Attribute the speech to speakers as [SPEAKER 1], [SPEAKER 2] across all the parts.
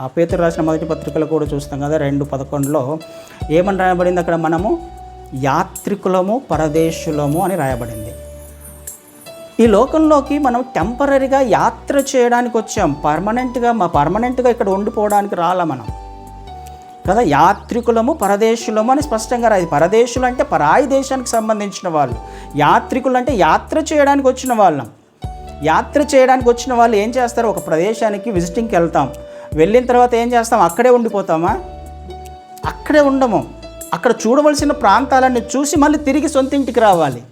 [SPEAKER 1] ఆ పేతురు రాసిన మొదటి పత్రికలు కూడా చూస్తాం కదా రెండు పదకొండులో ఏమని రాయబడింది అక్కడ మనము? యాత్రికులము పరదేశులము అని రాయబడింది. ఈ లోకంలోకి మనం టెంపరీగా యాత్ర చేయడానికి వచ్చాం. పర్మనెంట్గా మా పర్మనెంట్గా ఇక్కడ ఉండిపోవడానికి రాలా మనం. కదా యాత్రికులము పరదేశులము అని స్పష్టంగా రాయి పరదేశులు అంటే పరాయి దేశానికి సంబంధించిన వాళ్ళు. యాత్రికులు అంటే యాత్ర చేయడానికి వచ్చిన వాళ్ళం. యాత్ర చేయడానికి వచ్చిన వాళ్ళు ఏం చేస్తారు? ఒక ప్రదేశానికి విజిటింగ్కి వెళ్తాం. వెళ్ళిన తర్వాత ఏం చేస్తాం? అక్కడే ఉండిపోతామా? అక్కడే ఉండము. అక్కడ చూడవలసిన ప్రాంతాలన్నీ చూసి మళ్ళీ తిరిగి సొంత ఇంటికి రావాలి.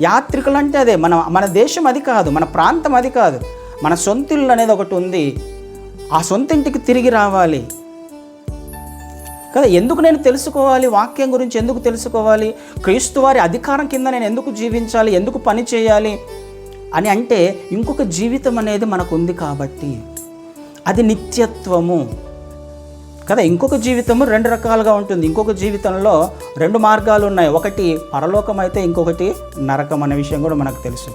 [SPEAKER 1] యాత్రికులు అంటే అదే మన మన దేశం అది కాదు మన ప్రాంతం అది కాదు. మన సొంతిల్లు అనేది ఒకటి ఉంది. ఆ సొంత ఇంటికి తిరిగి రావాలి. కదా ఎందుకు నేను తెలుసుకోవాలి? వాక్యం గురించి ఎందుకు తెలుసుకోవాలి? క్రీస్తు వారి అధికారం కింద నేను ఎందుకు జీవించాలి? ఎందుకు పని చేయాలి? అని అంటే ఇంకొక జీవితం అనేది మనకు ఉంది కాబట్టి అది నిత్యత్వము. కదా ఇంకొక జీవితము రెండు రకాలుగా ఉంటుంది. ఇంకొక జీవితంలో రెండు మార్గాలు ఉన్నాయి. ఒకటి పరలోకం అయితే ఇంకొకటి నరకం అనే విషయం కూడా మనకు తెలుసు.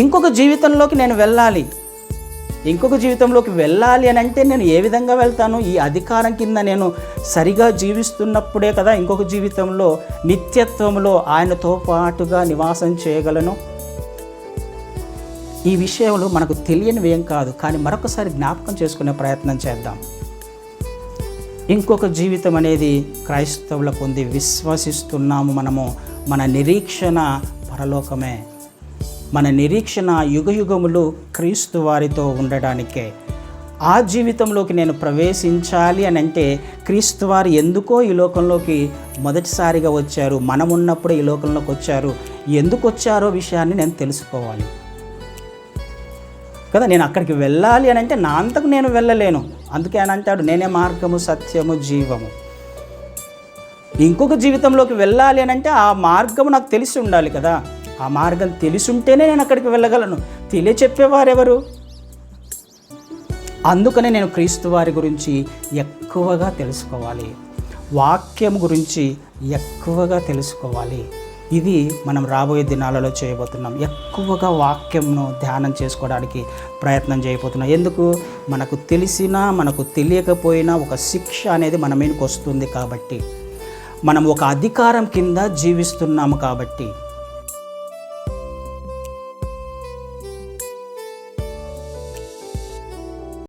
[SPEAKER 1] ఇంకొక జీవితంలోకి నేను వెళ్ళాలి. ఇంకొక జీవితంలోకి వెళ్ళాలి అని అంటే నేను ఏ విధంగా వెళ్తాను? ఈ అధికారం కింద నేను సరిగా జీవిస్తున్నప్పుడే కదా ఇంకొక జీవితంలో నిత్యత్వంలో ఆయనతో పాటుగా నివాసం చేయగలను? ఈ విషయంలో మనకు తెలియనివి ఏం కాదు కానీ మరొకసారి జ్ఞాపకం చేసుకునే ప్రయత్నం చేద్దాం. ఇంకొక జీవితం అనేది క్రైస్తవులకు ఉంది విశ్వసిస్తున్నాము మనము. మన నిరీక్షణ పరలోకమే. మన నిరీక్షణ యుగయుగములు క్రీస్తు వారితో ఉండడానికే. ఆ జీవితంలోకి నేను ప్రవేశించాలి అని అంటే క్రీస్తు వారు ఎందుకో ఈ లోకంలోకి మొదటిసారిగా వచ్చారు మనం ఉన్నప్పుడు ఈ లోకంలోకి వచ్చారు ఎందుకు వచ్చారో విషయాన్ని నేను తెలుసుకోవాలి. కదా నేను అక్కడికి వెళ్ళాలి అని అంటే నా అంతకు నేను వెళ్ళలేను. అందుకే ఆయన అంటాడు నేనే మార్గము సత్యము జీవము. ఇంకొక జీవితంలోకి వెళ్ళాలి అని అంటే ఆ మార్గము నాకు తెలిసి ఉండాలి కదా. ఆ మార్గం తెలిసి ఉంటేనే నేను అక్కడికి వెళ్ళగలను. తెలియచెప్పేవారెవరు అందుకనే నేను క్రీస్తు వారి గురించి ఎక్కువగా తెలుసుకోవాలి. వాక్యం గురించి ఎక్కువగా తెలుసుకోవాలి. ఇది మనం రాబోయే దినాలలో చేయబోతున్నాం. ఎక్కువగా వాక్యంను ధ్యానం చేసుకోవడానికి ప్రయత్నం చేయబోతున్నాం. ఎందుకు? మనకు తెలిసినా మనకు తెలియకపోయినా ఒక శిక్ష అనేది మన మీదకి వస్తుంది కాబట్టి. మనం ఒక అధికారం కింద జీవిస్తున్నాము కాబట్టి.